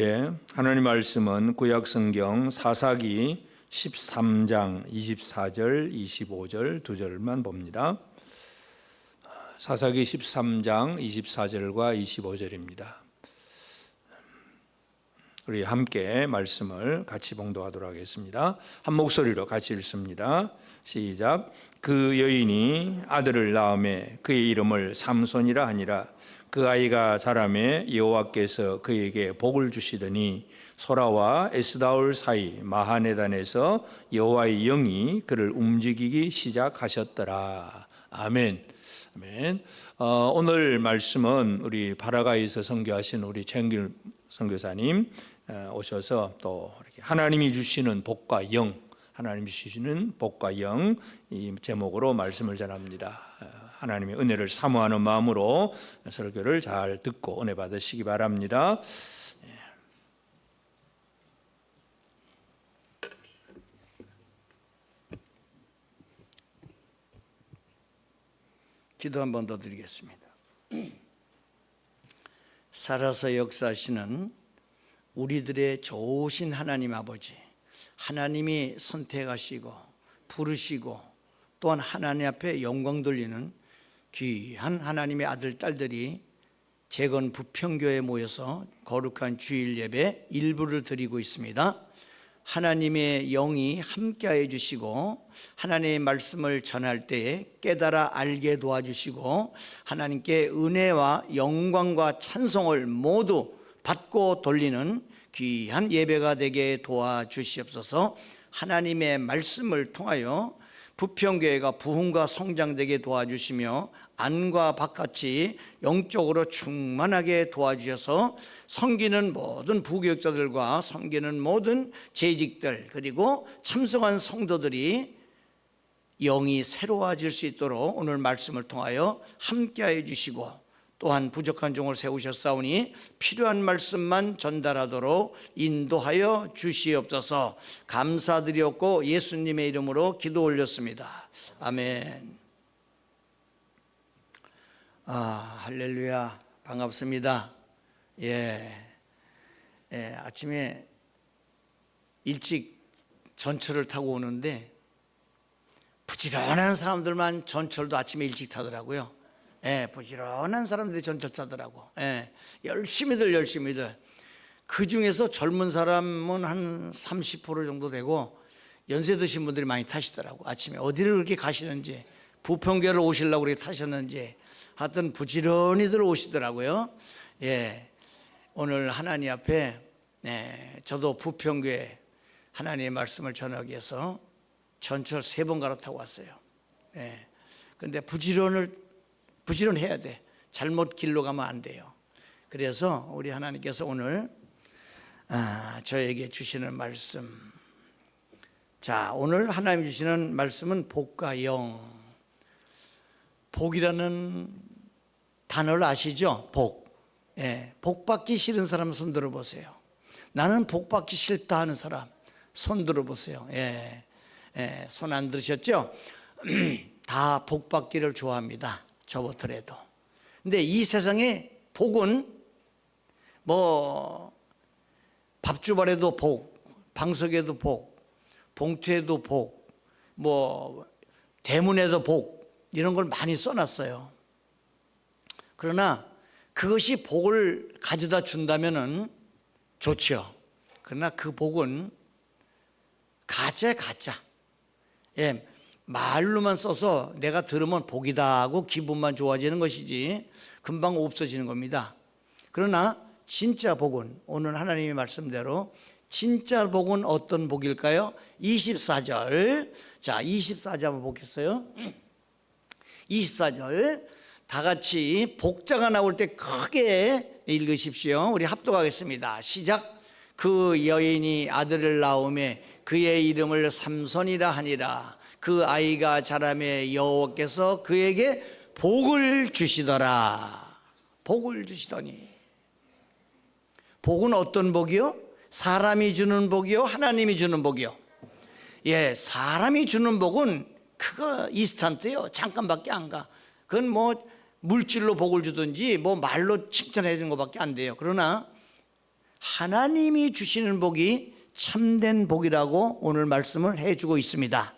예, 하나님 말씀은 구약 성경 사사기 13장 24절 25절 두 절만 봅니다. 사사기 13장 24절과 25절입니다. 우리 함께 말씀을 같이 봉독하도록 하겠습니다. 한 목소리로 같이 읽습니다. 시작. 그 여인이 아들을 낳음에 그의 이름을 삼손이라 하니라. 그 아이가 자라매 여호와께서 그에게 복을 주시더니 소라와 에스다올 사이 마하네단에서 여호와의 영이 그를 움직이기 시작하셨더라. 아멘. 아멘. 어, 오늘 말씀은 우리 바라가에서 선교하신 우리 최길 선교사님 어, 오셔서 또 하나님이 주시는 복과 영, 하나님이 주시는 복과 영 이 제목으로 말씀을 전합니다. 어, 하나님의 은혜를 사모하는 마음으로 설교를 잘 듣고 은혜 받으시기 바랍니다. 기도 한 번 더 드리겠습니다. 살아서 역사하시는 우리들의 좋으신 하나님 아버지, 하나님이 선택하시고 부르시고 또한 하나님 앞에 영광 돌리는 귀한 하나님의 아들 딸들이 재건 부평교에 모여서 거룩한 주일 예배 일부를 드리고 있습니다. 하나님의 영이 함께하여 주시고 하나님의 말씀을 전할 때에 깨달아 알게 도와주시고 하나님께 은혜와 영광과 찬송을 모두 받고 돌리는 귀한 예배가 되게 도와주시옵소서 하나님의 말씀을 통하여 부평교회가 부흥과 성장되게 도와주시며 안과 바깥이 영적으로 충만하게 도와주셔서 섬기는 모든 부교육자들과 섬기는 모든 재직들 그리고 참석한 성도들이 영이 새로워질 수 있도록 오늘 말씀을 통하여 함께하여 주시고 또한 부족한 종을 세우셨사오니 필요한 말씀만 전달하도록 인도하여 주시옵소서 감사드렸고 예수님의 이름으로 기도 올렸습니다. 아멘. 아, 할렐루야. 반갑습니다. 예. 예, 아침에 일찍 전철을 타고 오는데 부지런한 사람들만 전철도 아침에 일찍 타더라고요. 예, 부지런한 사람들이 전철 타더라고. 예, 열심히들 열심히들. 그 중에서 젊은 사람은 한 30% 정도 되고 연세 드신 분들이 많이 타시더라고. 아침에 어디를 그렇게 가시는지 부평교를 오시려고 그렇게 타셨는지 하여튼 부지런히들 오시더라고요. 예, 오늘 하나님 앞에 네, 저도 부평교회 하나님의 말씀을 전하기 위해서 전철 세 번 갈아타고 왔어요. 예, 근데 부지런을 부지런해야 돼. 잘못 길로 가면 안 돼요. 그래서 우리 하나님께서 오늘 아, 저에게 주시는 말씀. 자, 오늘 하나님 주시는 말씀은 복과 영. 복이라는 단어를 아시죠? 복. 예, 복 받기 싫은 사람 손 들어 보세요. 나는 복 받기 싫다 하는 사람 손 들어 보세요. 예, 예, 손안 들으셨죠? 다 복 받기를 좋아합니다. 저부터라도. 근데 이 세상에 복은 뭐 밥주발에도 복, 방석에도 복, 봉투에도 복, 뭐 대문에도 복 이런 걸 많이 써놨어요. 그러나 그것이 복을 가져다 준다면은 좋죠. 그러나 그 복은 가짜 가짜. 예, 말로만 써서 내가 들으면 복이다 하고 기분만 좋아지는 것이지 금방 없어지는 겁니다. 그러나 진짜 복은 오늘 하나님의 말씀대로 진짜 복은 어떤 복일까요? 24절. 자, 24절 한번 보겠어요. 24절. 다 같이 복자가 나올 때 크게 읽으십시오. 우리 합독하겠습니다. 시작. 그 여인이 아들을 낳음에 그의 이름을 삼손이라 하니라. 그 아이가 자라매 여호와께서 그에게 복을 주시더라. 복을 주시더니. 복은 어떤 복이요? 사람이 주는 복이요? 하나님이 주는 복이요? 예, 사람이 주는 복은 그거 이스탄트요. 잠깐밖에 안 가. 그건 뭐 물질로 복을 주든지 뭐 말로 칭찬해 주는 것밖에 안 돼요. 그러나 하나님이 주시는 복이 참된 복이라고 오늘 말씀을 해주고 있습니다.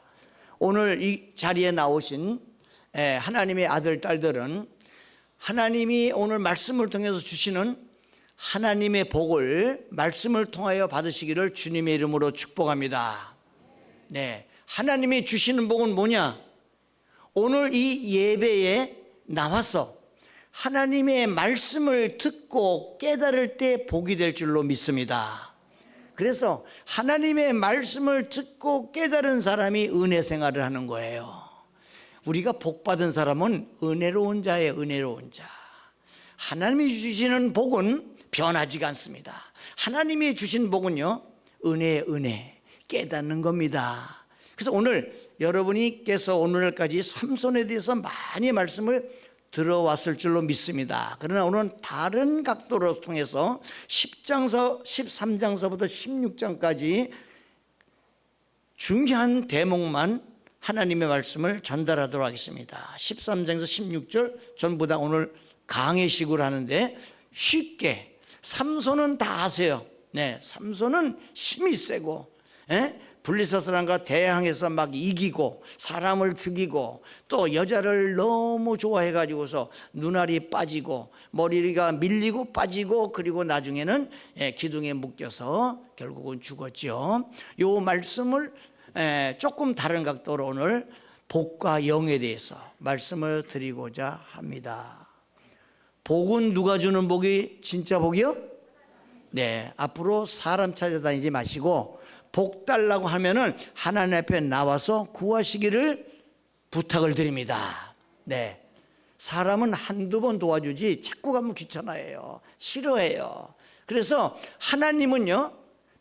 오늘 이 자리에 나오신 에, 하나님의 아들, 딸들은 하나님이 오늘 말씀을 통해서 주시는 하나님의 복을 말씀을 통하여 받으시기를 주님의 이름으로 축복합니다. 네. 하나님이 주시는 복은 뭐냐? 오늘 이 예배에 나와서 하나님의 말씀을 듣고 깨달을 때 복이 될 줄로 믿습니다. 그래서 하나님의 말씀을 듣고 깨달은 사람이 은혜 생활을 하는 거예요. 우리가 복 받은 사람은 은혜로운 자의 은혜로운 자. 하나님이 주시는 복은 변하지가 않습니다. 하나님이 주신 복은요, 은혜의 은혜, 깨닫는 겁니다. 그래서 오늘 여러분이께서 오늘까지 삼손에 대해서 많이 말씀을 들어왔을 줄로 믿습니다. 그러나 오늘은 다른 각도로 통해서 10장서, 13장서부터 16장까지 중요한 대목만 하나님의 말씀을 전달하도록 하겠습니다. 13장에서 16절 전부 다 오늘 강의식으로 하는데 쉽게 삼손은 다 아세요. 네, 삼손은 힘이 세고 예? 블리서 사람과 대항해서 막 이기고 사람을 죽이고 또 여자를 너무 좋아해 가지고서 눈알이 빠지고 머리가 밀리고 빠지고 그리고 나중에는 예, 기둥에 묶여서 결국은 죽었죠. 요 말씀을 에, 조금 다른 각도로 오늘 복과 영에 대해서 말씀을 드리고자 합니다. 복은 누가 주는 복이 진짜 복이요? 네, 앞으로 사람 찾아다니지 마시고 복 달라고 하면은 하나님 앞에 나와서 구하시기를 부탁을 드립니다. 네. 사람은 한두 번 도와주지 자꾸 가면 귀찮아해요. 싫어해요. 그래서 하나님은요,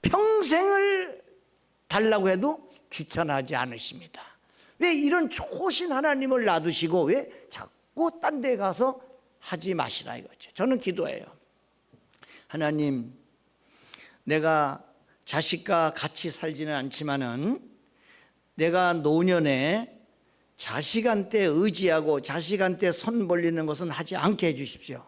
평생을 달라고 해도 귀찮아하지 않으십니다. 왜 이런 좋으신 하나님을 놔두시고 왜 자꾸 딴 데 가서 하지 마시라 이거죠. 저는 기도해요. 하나님, 내가 자식과 같이 살지는 않지만은 내가 노년에 자식한테 의지하고 자식한테 손 벌리는 것은 하지 않게 해 주십시오.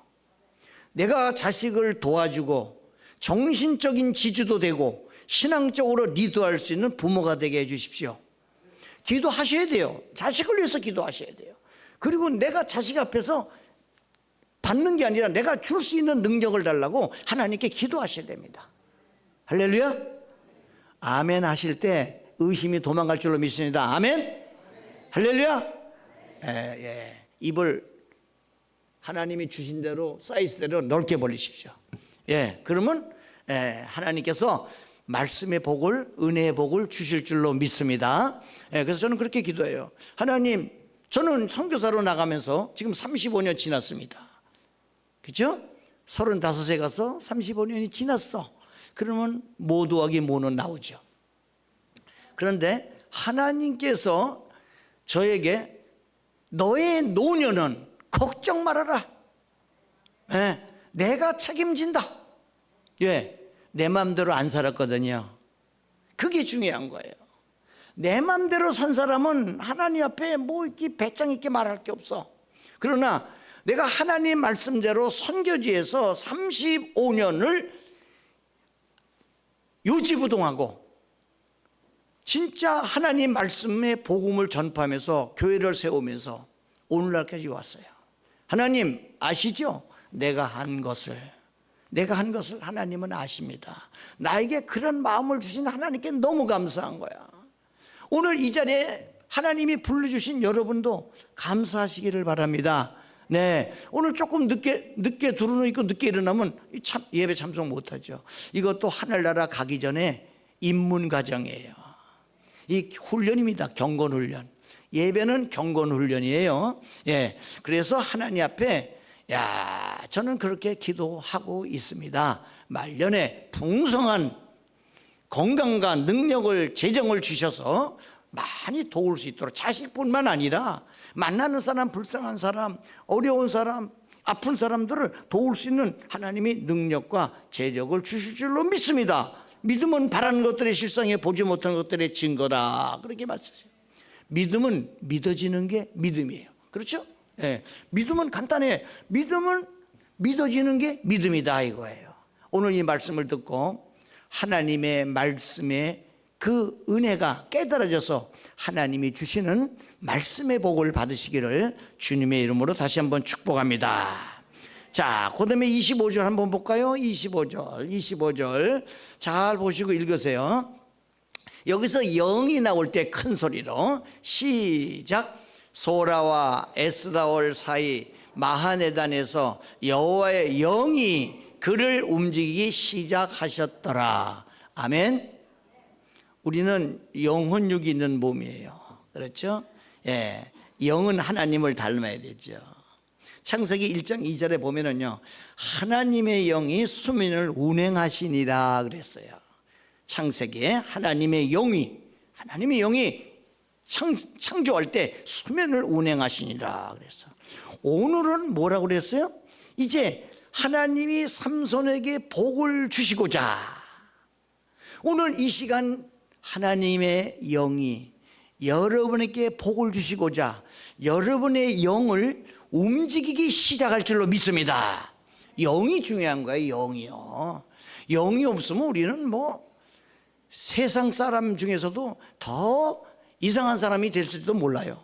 내가 자식을 도와주고 정신적인 지주도 되고 신앙적으로 리드할 수 있는 부모가 되게 해 주십시오. 기도하셔야 돼요. 자식을 위해서 기도하셔야 돼요. 그리고 내가 자식 앞에서 받는 게 아니라 내가 줄 수 있는 능력을 달라고 하나님께 기도하셔야 됩니다. 할렐루야. 아멘 하실 때 의심이 도망갈 줄로 믿습니다. 아멘. 할렐루야. 예, 예. 입을 하나님이 주신 대로 사이즈 대로 넓게 벌리십시오. 예. 그러면 예, 하나님께서 말씀의 복을 은혜의 복을 주실 줄로 믿습니다. 예, 그래서 저는 그렇게 기도해요. 하나님, 저는 선교사로 나가면서 지금 35년 지났습니다. 그죠? 35세 가서 35년이 지났어. 그러면 모 더하기 모는 나오죠. 그런데 하나님께서 저에게 너의 노년은 걱정 말아라. 예, 내가 책임진다. 예, 내 마음대로 안 살았거든요. 그게 중요한 거예요. 내 마음대로 산 사람은 하나님 앞에 뭐 이렇게 배짱 있게 말할 게 없어. 그러나 내가 하나님 말씀대로 선교지에서 35년을 요지부동하고 진짜 하나님 말씀의 복음을 전파하면서 교회를 세우면서 오늘날까지 왔어요. 하나님 아시죠? 내가 한 것을 내가 한 것을 하나님은 아십니다. 나에게 그런 마음을 주신 하나님께 너무 감사한 거야. 오늘 이 자리에 하나님이 불러주신 여러분도 감사하시기를 바랍니다. 네. 오늘 조금 늦게, 늦게 들어놓고 있고 늦게 일어나면 참, 예배 참석 못하죠. 이것도 하늘나라 가기 전에 입문 과정이에요. 이 훈련입니다. 경건 훈련. 예배는 경건 훈련이에요. 예. 그래서 하나님 앞에 야, 저는 그렇게 기도하고 있습니다. 말년에 풍성한 건강과 능력을 재정을 주셔서 많이 도울 수 있도록 자식뿐만 아니라 만나는 사람, 불쌍한 사람, 어려운 사람, 아픈 사람들을 도울 수 있는 하나님이 능력과 재력을 주실 줄로 믿습니다. 믿음은 바라는 것들의 실상에 보지 못하는 것들의 증거다. 그렇게 말씀하세요. 믿음은 믿어지는 게 믿음이에요. 그렇죠? 예. 믿음은 간단해. 믿음은 믿어지는 게 믿음이다 이거예요. 오늘 이 말씀을 듣고 하나님의 말씀에 그 은혜가 깨달아져서 하나님이 주시는 말씀의 복을 받으시기를 주님의 이름으로 다시 한번 축복합니다. 자, 그 다음에 25절 한번 볼까요? 25절, 25절. 잘 보시고 읽으세요. 여기서 영이 나올 때 큰 소리로 시작. 소라와 에스다올 사이 마하네단에서 여호와의 영이 그를 움직이기 시작하셨더라. 아멘. 우리는 영혼육이 있는 몸이에요. 그렇죠? 예. 영은 하나님을 닮아야 되죠. 창세기 1장 2절에 보면은요. 하나님의 영이 수민을 운행하시니라 그랬어요. 창세기에 하나님의 영이 하나님의 영이 창, 창조할 때 수면을 운행하시니라 그랬어. 오늘은 뭐라고 그랬어요? 이제 하나님이 삼손에게 복을 주시고자 오늘 이 시간 하나님의 영이 여러분에게 복을 주시고자 여러분의 영을 움직이기 시작할 줄로 믿습니다. 영이 중요한 거예요, 영이요. 영이 없으면 우리는 뭐 세상 사람 중에서도 더 이상한 사람이 될지도 몰라요.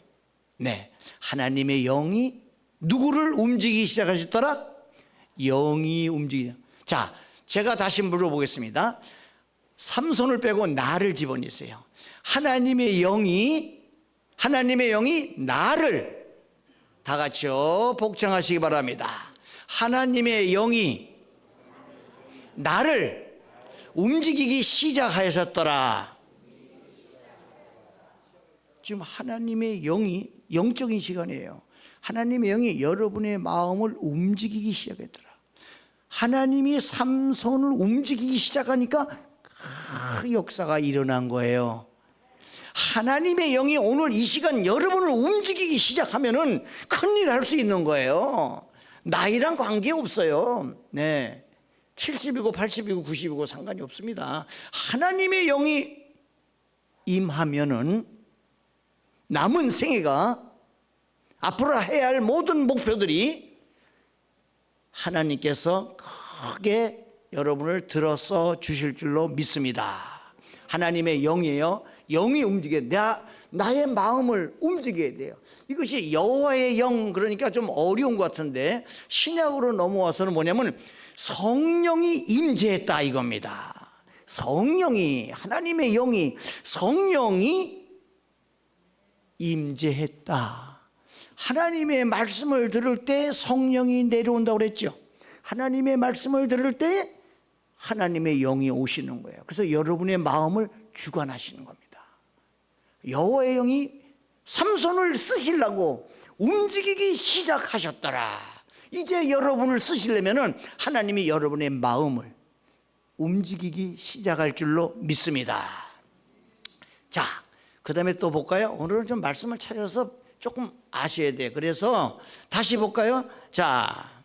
네. 하나님의 영이 누구를 움직이기 시작하셨더라? 영이 움직이다. 자, 제가 다시 물어보겠습니다. 삼손을 빼고 나를 집어넣으세요. 하나님의 영이 하나님의 영이 나를 다 같이요 복창하시기 바랍니다. 하나님의 영이 나를 움직이기 시작하셨더라. 지금 하나님의 영이 영적인 시간이에요. 하나님의 영이 여러분의 마음을 움직이기 시작했더라. 하나님이 삼손을 움직이기 시작하니까 그 역사가 일어난 거예요. 하나님의 영이 오늘 이 시간 여러분을 움직이기 시작하면은 큰일 할 수 있는 거예요. 나이랑 관계 없어요. 네. 70이고 80이고 90이고 상관이 없습니다. 하나님의 영이 임하면은 남은 생애가 앞으로 해야 할 모든 목표들이 하나님께서 크게 여러분을 들어서 주실 줄로 믿습니다. 하나님의 영이에요. 영이 움직여 나 나의 마음을 움직여야 돼요. 이것이 여호와의 영 그러니까 좀 어려운 것 같은데 신약으로 넘어와서는 뭐냐면 성령이 임재했다 이겁니다. 성령이 하나님의 영이 성령이 임재했다. 하나님의 말씀을 들을 때 성령이 내려온다고 그랬죠. 하나님의 말씀을 들을 때 하나님의 영이 오시는 거예요. 그래서 여러분의 마음을 주관하시는 겁니다. 여호와의 영이 삼손을 쓰시려고 움직이기 시작하셨더라. 이제 여러분을 쓰시려면은 하나님이 여러분의 마음을 움직이기 시작할 줄로 믿습니다. 자, 그 다음에 또 볼까요? 오늘은 좀 말씀을 찾아서 조금 아셔야 돼요. 그래서 다시 볼까요? 자,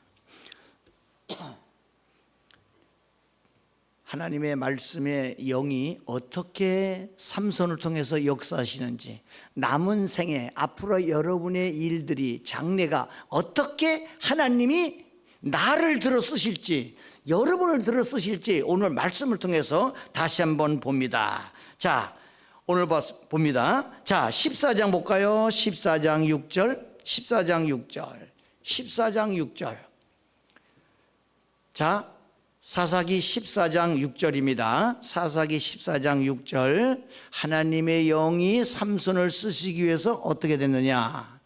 하나님의 말씀의 영이 어떻게 삼손을 통해서 역사하시는지 남은 생에 앞으로 여러분의 일들이 장래가 어떻게 하나님이 나를 들어 쓰실지 여러분을 들어 쓰실지 오늘 말씀을 통해서 다시 한번 봅니다. 자, 오늘 봅니다. 자, 14장 볼까요? 14장 6절. 14장 6절. 14장 6절. 자, 사사기 14장 6절입니다. 사사기 14장 6절. 하나님의 영이 삼손을 쓰시기 위해서 어떻게 됐느냐?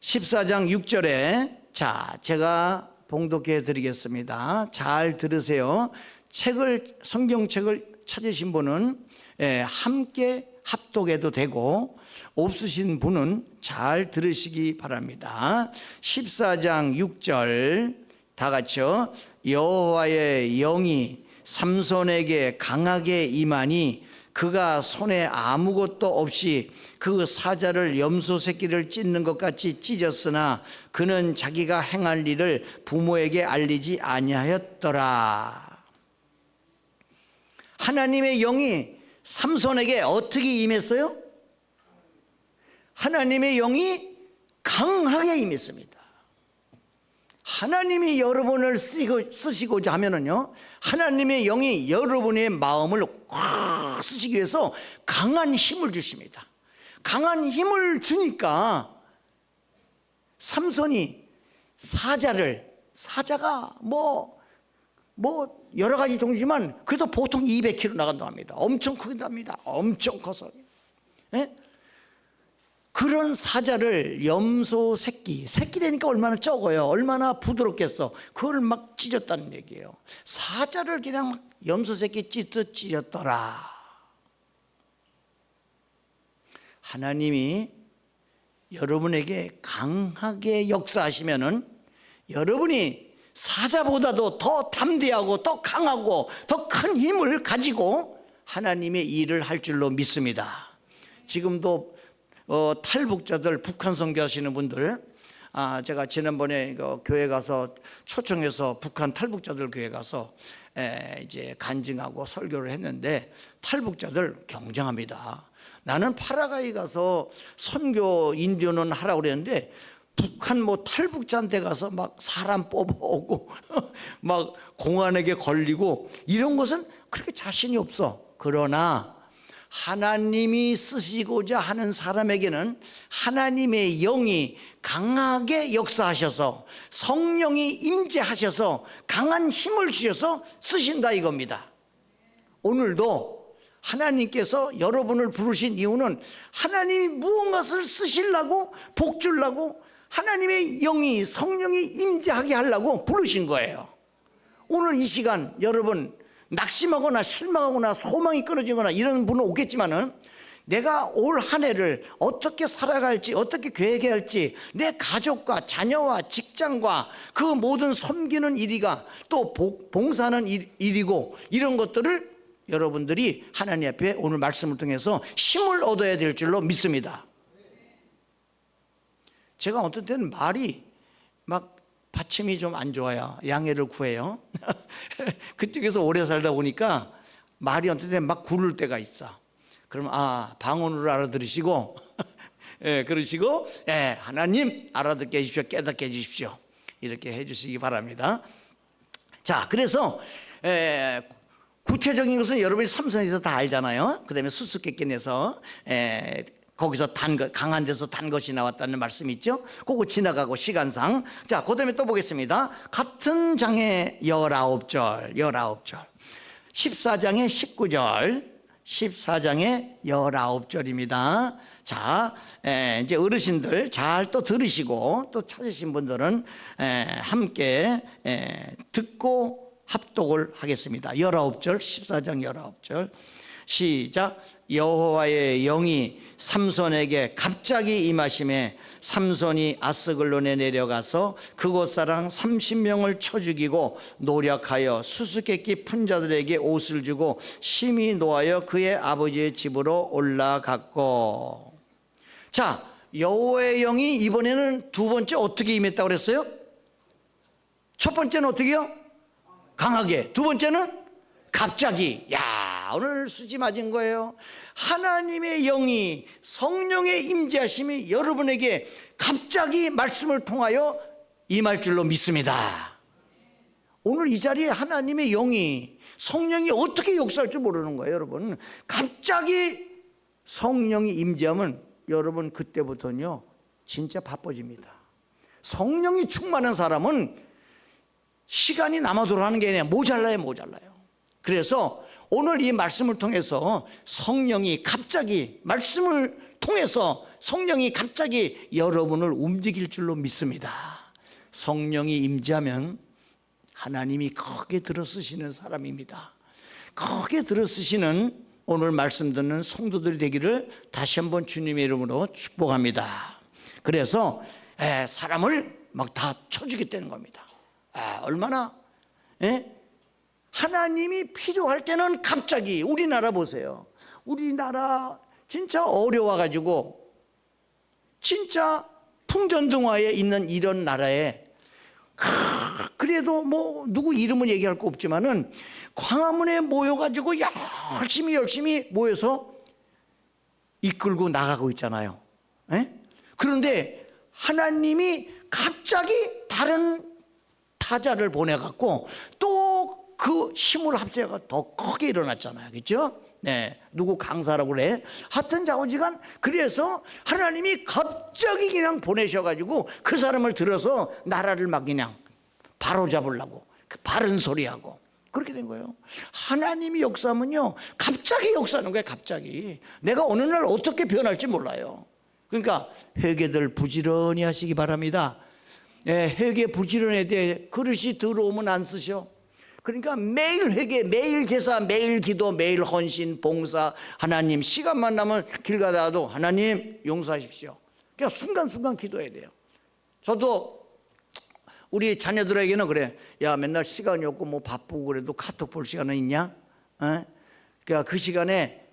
14장 6절에 자, 제가 봉독해 드리겠습니다. 잘 들으세요. 책을 성경책을 찾으신 분은 예, 함께 합독해도 되고 없으신 분은 잘 들으시기 바랍니다. 14장 6절 다 같이요. 여호와의 영이 삼손에게 강하게 임하니 그가 손에 아무것도 없이 그 사자를 염소 새끼를 찢는 것 같이 찢었으나 그는 자기가 행할 일을 부모에게 알리지 아니하였더라. 하나님의 영이 삼손에게 어떻게 임했어요? 하나님의 영이 강하게 임했습니다. 하나님이 여러분을 쓰시고, 쓰시고자 하면은요, 하나님의 영이 여러분의 마음을 확 쓰시기 위해서 강한 힘을 주십니다. 강한 힘을 주니까 삼손이 사자를 사자가 뭐 뭐 여러 가지 종류지만 그래도 보통 200kg 나간다고 합니다. 엄청 크긴 합니다. 엄청 커서. 예? 그런 사자를 염소 새끼, 새끼라니까 얼마나 적어요. 얼마나 부드럽겠어. 그걸 막 찢었다는 얘기예요. 사자를 그냥 막 염소 새끼 찢듯 찢었더라. 하나님이 여러분에게 강하게 역사하시면은 여러분이 사자보다도 더 담대하고 더 강하고 더 큰 힘을 가지고 하나님의 일을 할 줄로 믿습니다. 지금도 어, 탈북자들 북한 선교하시는 분들 아 제가 지난번에 그 교회 가서 초청해서 북한 탈북자들 교회 가서 에, 이제 간증하고 설교를 했는데 탈북자들 경쟁합니다. 나는 파라과이 가서 선교 인디언은 하라고 그랬는데 북한 뭐 탈북자한테 가서 막 사람 뽑아오고 막 공안에게 걸리고 이런 것은 그렇게 자신이 없어. 그러나 하나님이 쓰시고자 하는 사람에게는 하나님의 영이 강하게 역사하셔서 성령이 임재하셔서 강한 힘을 주셔서 쓰신다 이겁니다. 오늘도 하나님께서 여러분을 부르신 이유는 하나님이 무언가를 쓰시려고 복 주려고 하나님의 영이 성령이 임재하게 하려고 부르신 거예요. 오늘 이 시간 여러분 낙심하거나 실망하거나 소망이 끊어지거나 이런 분은 없겠지만은 내가 올 한 해를 어떻게 살아갈지 어떻게 계획해야 할지 내 가족과 자녀와 직장과 그 모든 섬기는 일이가 또 복- 봉사하는 일- 일이고 이런 것들을 여러분들이 하나님 앞에 오늘 말씀을 통해서 힘을 얻어야 될 줄로 믿습니다. 제가 어떤 때는 말이 막 받침이 좀 안 좋아요. 양해를 구해요. 그쪽에서 오래 살다 보니까 말이 어떤 때는 막 구를 때가 있어. 그럼 아 방언으로 알아들으시고 예, 그러시고 예, 하나님 알아듣게 해주십시오. 깨닫게 해주십시오. 이렇게 해주시기 바랍니다. 자, 그래서 에, 구체적인 것은 여러분이 삼선에서 다 알잖아요. 그 다음에 수수께끼내서 에, 거기서 단 것, 강한 데서 단 것이 나왔다는 말씀이 있죠. 그거 지나가고 시간상. 자, 그 다음에 또 보겠습니다. 같은 장의 열아홉 절, 열아홉 절, 14장의 19절, 14장의 19절입니다. 자, 에, 이제 어르신들 잘 또 들으시고 또 찾으신 분들은 에, 함께 에, 듣고 합독을 하겠습니다. 19절, 14장 19절. 시작. 여호와의 영이 삼손에게 갑자기 임하심에 삼손이 아스글론에 내려가서 그곳 사람 30명을 쳐 죽이고 노력하여 수수께끼 푼 자들에게 옷을 주고 심히 노하여 그의 아버지의 집으로 올라갔고 자 여호와의 영이 이번에는 두 번째 어떻게 임했다고 그랬어요? 첫 번째는 어떻게요? 강하게 두 번째는 갑자기 야 오늘 수지 맞은 거예요. 하나님의 영이 성령의 임재하심이 여러분에게 갑자기 말씀을 통하여 임할 줄로 믿습니다. 오늘 이 자리에 하나님의 영이 성령이 어떻게 역사할 줄 모르는 거예요 여러분? 갑자기 성령이 임재하면 여러분 그때부터는요 진짜 바빠집니다. 성령이 충만한 사람은 시간이 남아도록 하는 게 아니라 모자라요 모자라요 그래서 오늘 이 말씀을 통해서 성령이 갑자기 말씀을 통해서 성령이 갑자기 여러분을 움직일 줄로 믿습니다. 성령이 임재하면 하나님이 크게 들어쓰시는 사람입니다. 크게 들어쓰시는 오늘 말씀 듣는 성도들 되기를 다시 한번 주님의 이름으로 축복합니다. 그래서 에, 사람을 막 다 쳐주겠다는 겁니다. 아, 얼마나 에? 하나님이 필요할 때는 갑자기 우리나라 보세요. 우리나라 진짜 어려워 가지고 진짜 풍전등화에 있는 이런 나라에 크, 그래도 뭐 누구 이름은 얘기할 거 없지만은 광화문에 모여가지고 열심히 열심히 모여서 이끌고 나가고 있잖아요. 에? 그런데 하나님이 갑자기 다른 사자를 보내갖고 또 그 힘을 합쳐가 더 크게 일어났잖아요. 그렇죠? 네, 누구 강사라고 그래. 하여튼 자오지간 그래서 하나님이 갑자기 그냥 보내셔가지고 그 사람을 들어서 나라를 막 그냥 바로 잡으려고 그 바른 소리하고 그렇게 된 거예요. 하나님이 역사하면요, 갑자기 역사하는 거예요. 갑자기 내가 어느 날 어떻게 변할지 몰라요. 그러니까 회개들 부지런히 하시기 바랍니다. 예, 회개 부지런에 대해 그릇이 들어오면 안 쓰셔. 그러니까 매일 회개, 매일 제사, 매일 기도, 매일 헌신, 봉사, 하나님 시간만 나면 길 가다가도 하나님 용서하십시오. 그냥 순간순간 기도해야 돼요. 저도 우리 자녀들에게는 그래. 야, 맨날 시간이 없고 뭐 바쁘고 그래도 카톡 볼 시간은 있냐? 어? 그러니까 그 시간에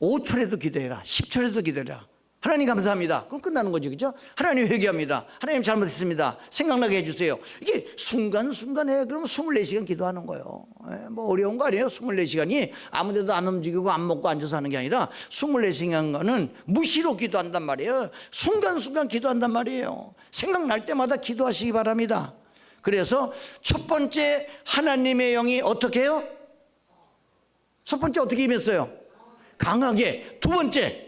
5초라도 기도해라. 10초라도 기도해라. 하나님 감사합니다. 그럼 끝나는 거죠. 그죠? 하나님 회개합니다. 하나님 잘못했습니다. 생각나게 해주세요. 이게 순간순간에 그러면 24시간 기도하는 거예요. 예, 뭐 어려운 거 아니에요. 24시간이 아무 데도 안 움직이고 안 먹고 앉아서 하는 게 아니라 24시간은 무시로 기도한단 말이에요. 순간순간 기도한단 말이에요. 생각날 때마다 기도하시기 바랍니다. 그래서 첫 번째 하나님의 영이 어떻게 해요? 첫 번째 어떻게 임했어요? 강하게. 두 번째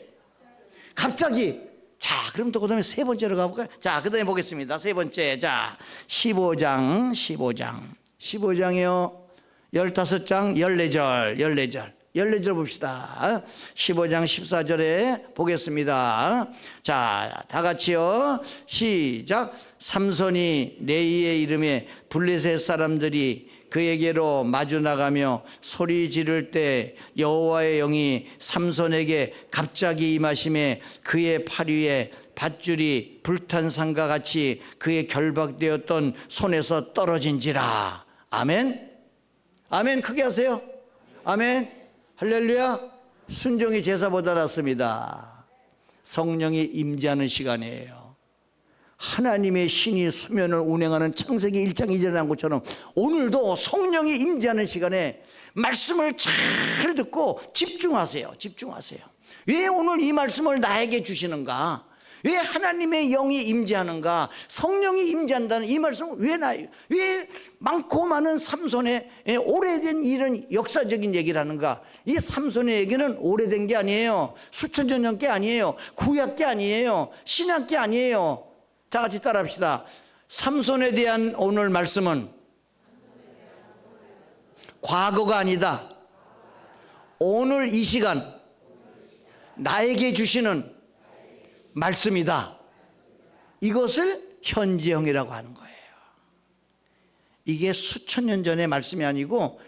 갑자기 자, 그럼 또 그다음에 세 번째로 가볼까요? 자, 그다음에 보겠습니다. 세 번째. 자, 15장, 15장. 15장이요. 15장, 14절, 14절. 14절 봅시다. 15장 14절에 보겠습니다. 자, 다 같이요. 시작. 삼손이 레이의 이름에 블레셋 사람들이 그에게로 마주 나가며 소리 지를 때 여호와의 영이 삼손에게 갑자기 임하심에 그의 팔 위에 밧줄이 불탄 산과 같이 그의 결박되었던 손에서 떨어진지라. 아멘. 아멘 크게 하세요. 아멘. 할렐루야. 순종이 제사보다 낫습니다. 성령이 임재하는 시간이에요. 하나님의 신이 수면을 운행하는 창세기 1장 2절에 난 것처럼 오늘도 성령이 임재하는 시간에 말씀을 잘 듣고 집중하세요. 집중하세요. 왜 오늘 이 말씀을 나에게 주시는가? 왜 하나님의 영이 임재하는가? 성령이 임재한다는 이 말씀은 왜 나, 왜 많고 많은 삼손의 예, 오래된 일은 역사적인 얘기를 하는가? 이 삼손의 얘기는 오래된 게 아니에요. 수천 년 전 게 아니에요. 구약 게 아니에요. 신약 게 아니에요. 다 같이 따라합시다. 삼손에 대한 오늘 말씀은 과거가 아니다. 오늘 이 시간 나에게 주시는 말씀이다. 이것을 현지형이라고 하는 거예요. 이게 수천 년 전의 말씀이 아니고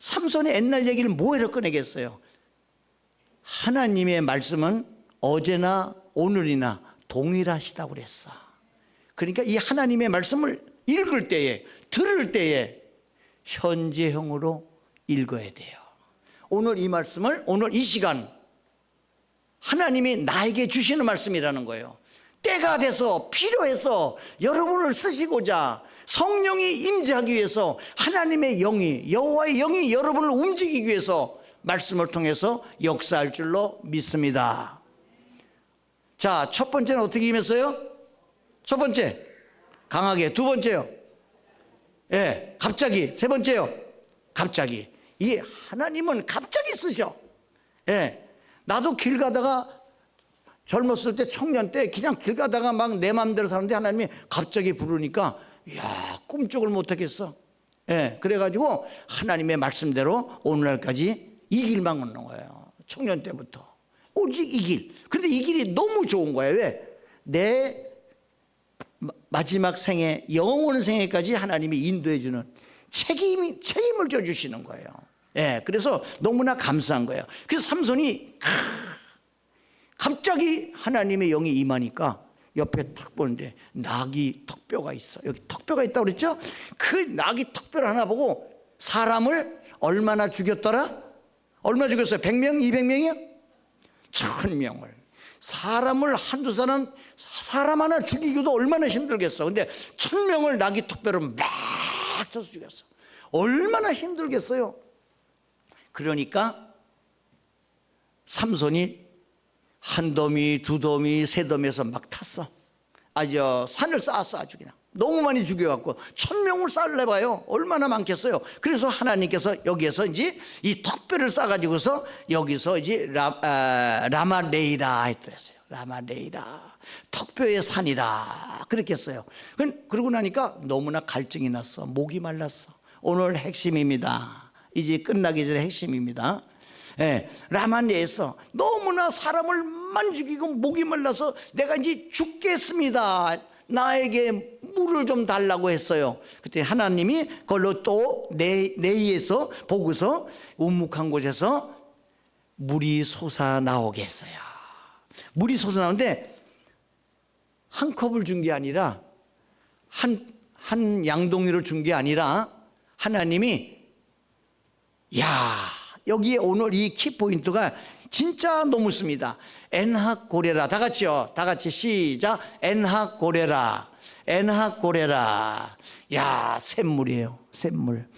삼손의 옛날 얘기를 뭐해로 꺼내겠어요. 하나님의 말씀은 어제나 오늘이나 동일하시다고 그랬어. 그러니까 이 하나님의 말씀을 읽을 때에 들을 때에 현재형으로 읽어야 돼요. 오늘 이 말씀을 오늘 이 시간 하나님이 나에게 주시는 말씀이라는 거예요. 때가 돼서 필요해서 여러분을 쓰시고자 성령이 임재하기 위해서 하나님의 영이 여호와의 영이 여러분을 움직이기 위해서 말씀을 통해서 역사할 줄로 믿습니다. 자, 첫 번째는 어떻게 임했어요? 첫 번째, 강하게. 두 번째요. 예, 갑자기. 세 번째요. 갑자기. 이 하나님은 갑자기 쓰셔. 예. 나도 길 가다가 젊었을 때 청년 때 그냥 길 가다가 막 내 마음대로 사는데 하나님이 갑자기 부르니까 야, 꿈쩍을 못 하겠어. 예. 그래 가지고 하나님의 말씀대로 오늘날까지 이 길만 걷는 거예요. 청년 때부터. 오직 이 길. 근데 이 길이 너무 좋은 거예요. 왜? 내 마- 마지막 생에 영원 생에까지 하나님이 인도해 주는 책임 책임을 져 주시는 거예요. 예. 그래서 너무나 감사한 거예요. 그래서 삼손이 아, 갑자기 하나님의 영이 임하니까 옆에 탁 보는데 낙이 턱뼈가 있어. 여기 턱뼈가 있다고 그랬죠? 그 낙이 턱뼈를 하나 보고 사람을 얼마나 죽였더라? 얼마 죽였어요? 100명, 200명이요? 천 명을. 사람을 한두 사람, 사람 하나 죽이기도 얼마나 힘들겠어. 근데 천 명을 낙이 턱뼈로 막 쳐서 죽였어. 얼마나 힘들겠어요. 그러니까 삼손이 한 더미, 두 더미, 세 더미에서 막 탔어. 아 저 산을 쌓았어 아주 그냥 너무 많이 죽여갖고 천 명을 쌓을래봐요. 얼마나 많겠어요? 그래서 하나님께서 여기에서 이제 이 턱뼈를 쌓아가지고서 여기서 이제 라, 아, 라마레이라 했더랬어요. 라마레이라. 턱뼈의 산이라. 그렇게 했어요. 그- 그러고 나니까 너무나 갈증이 났어. 목이 말랐어. 오늘 핵심입니다. 이제 끝나기 전에 핵심입니다. 예, 라만리에서 너무나 사람을 많이 죽이고 목이 말라서 내가 이제 죽겠습니다. 나에게 물을 좀 달라고 했어요. 그때 하나님이 그걸로 또 내, 내에서 보고서 우묵한 곳에서 물이 솟아 나오게 했어요. 물이 솟아 나오는데 한 컵을 준 게 아니라 한, 한 양동이로 준게 아니라 하나님이 야 여기에 오늘 이 키포인트가 진짜 너무 습니다. 엔학 고레라. 다 같이요. 다 같이 시작. 엔학 고레라 엔학 고레라 야 샘물이에요 샘물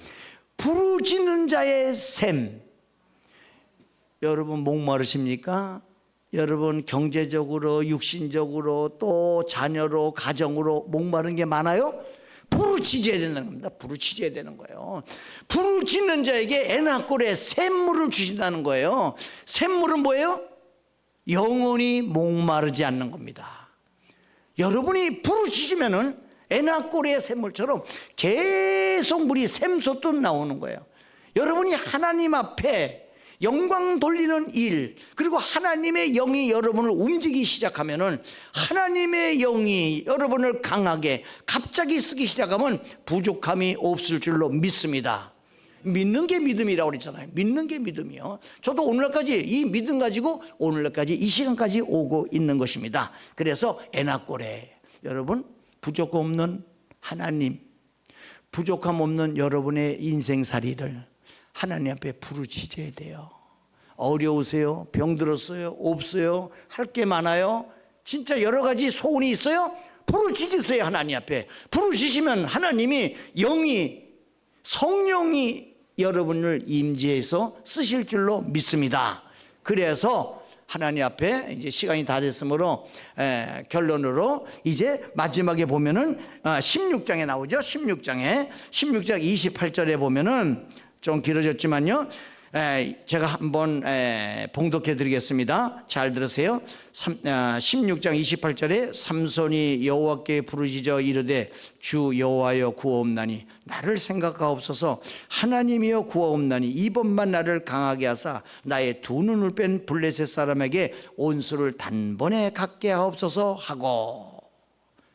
부르짖는 자의 샘 여러분 목마르십니까? 여러분 경제적으로 육신적으로 또 자녀로 가정으로 목마른 게 많아요? 부르짖어야 되는 겁니다. 부르짖어야 되는 거예요. 부르짖는 자에게 에나꼴에 샘물을 주신다는 거예요. 샘물은 뭐예요? 영원히 목마르지 않는 겁니다. 여러분이 부르짖으면은 에나꼬리의 샘물처럼 계속 물이 샘솟듯 나오는 거예요. 여러분이 하나님 앞에 영광 돌리는 일 그리고 하나님의 영이 여러분을 움직이기 시작하면은 하나님의 영이 여러분을 강하게 갑자기 쓰기 시작하면 부족함이 없을 줄로 믿습니다. 믿는 게 믿음이라고 그랬잖아요. 믿는 게 믿음이요. 저도 오늘까지 이 믿음 가지고 오늘까지 이 시간까지 오고 있는 것입니다. 그래서 에나꼬레 여러분 부족함 없는 하나님 부족함 없는 여러분의 인생살이를 하나님 앞에 부르짖어야 돼요. 어려우세요? 병들었어요? 없어요? 할 게 많아요? 진짜 여러 가지 소원이 있어요? 부르짖으세요 하나님 앞에 부르짖으면 하나님이 영이 성령이 여러분을 임재해서 쓰실 줄로 믿습니다. 그래서 하나님 앞에 이제 시간이 다 됐으므로 에, 결론으로 이제 마지막에 보면은 아, 16장에 나오죠. 16장에 16장 28절에 보면은 좀 길어졌지만요. 에, 제가 한번 에, 봉독해 드리겠습니다. 잘 들으세요. 삼- 아, 16장 28절에 삼손이 여호와께 부르짖어 이르되 주 여호와여 구하옵나니 나를 생각하옵소서 하나님이여 구하옵나니 이번만 나를 강하게 하사 나의 두 눈을 뺀 블레셋 사람에게 온수를 단번에 갖게 하옵소서 하고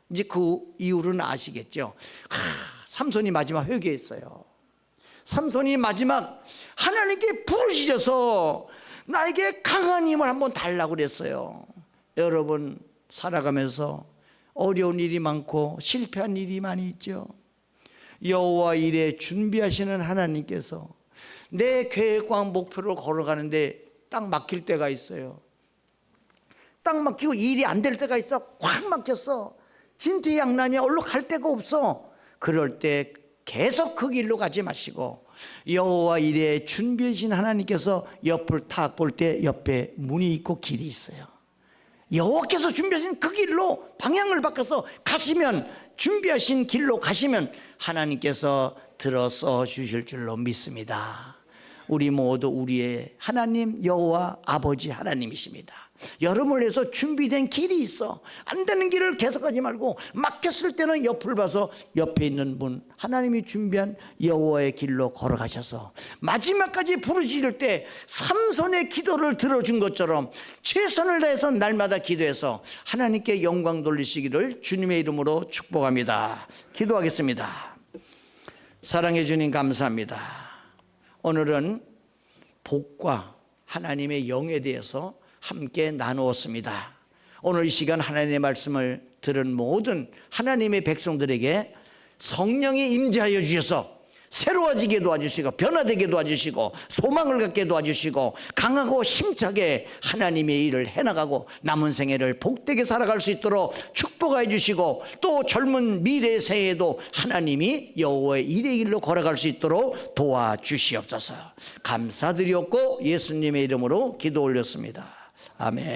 이제 그 이유는 아시겠죠. 하, 삼손이 마지막 회개했어요. 삼손이 마지막 하나님께 부르짖어서 나에게 강한 힘을 한번 달라고 그랬어요. 여러분 살아가면서 어려운 일이 많고 실패한 일이 많이 있죠. 여호와 일에 준비하시는 하나님께서 내 계획과 목표를 걸어가는데 딱 막힐 때가 있어요. 딱 막히고 일이 안 될 때가 있어. 확 막혔어. 진퇴양난이야. 얼로 갈 데가 없어. 그럴 때 계속 그 길로 가지 마시고 여호와 일에 준비하신 하나님께서 옆을 탁 볼 때 옆에 문이 있고 길이 있어요. 여호와께서 준비하신 그 길로 방향을 바꿔서 가시면 준비하신 길로 가시면 하나님께서 들어서 주실 줄로 믿습니다. 우리 모두 우리의 하나님 여호와 아버지 하나님이십니다. 여러분을 위해서 준비된 길이 있어. 안 되는 길을 계속하지 말고 막혔을 때는 옆을 봐서 옆에 있는 분 하나님이 준비한 여호와의 길로 걸어가셔서 마지막까지 부르짖을 때 삼손의 기도를 들어준 것처럼 최선을 다해서 날마다 기도해서 하나님께 영광 돌리시기를 주님의 이름으로 축복합니다. 기도하겠습니다. 사랑해 주님 감사합니다. 오늘은 복과 하나님의 영에 대해서 함께 나누었습니다. 오늘 이 시간 하나님의 말씀을 들은 모든 하나님의 백성들에게 성령이 임재하여 주셔서 새로워지게 도와주시고 변화되게 도와주시고 소망을 갖게 도와주시고 강하고 힘차게 하나님의 일을 해나가고 남은 생애를 복되게 살아갈 수 있도록 축복해 주시고 또 젊은 미래 생에도 하나님이 여호와의 일의 길로 걸어갈 수 있도록 도와주시옵소서 감사드렸고 예수님의 이름으로 기도 올렸습니다 아멘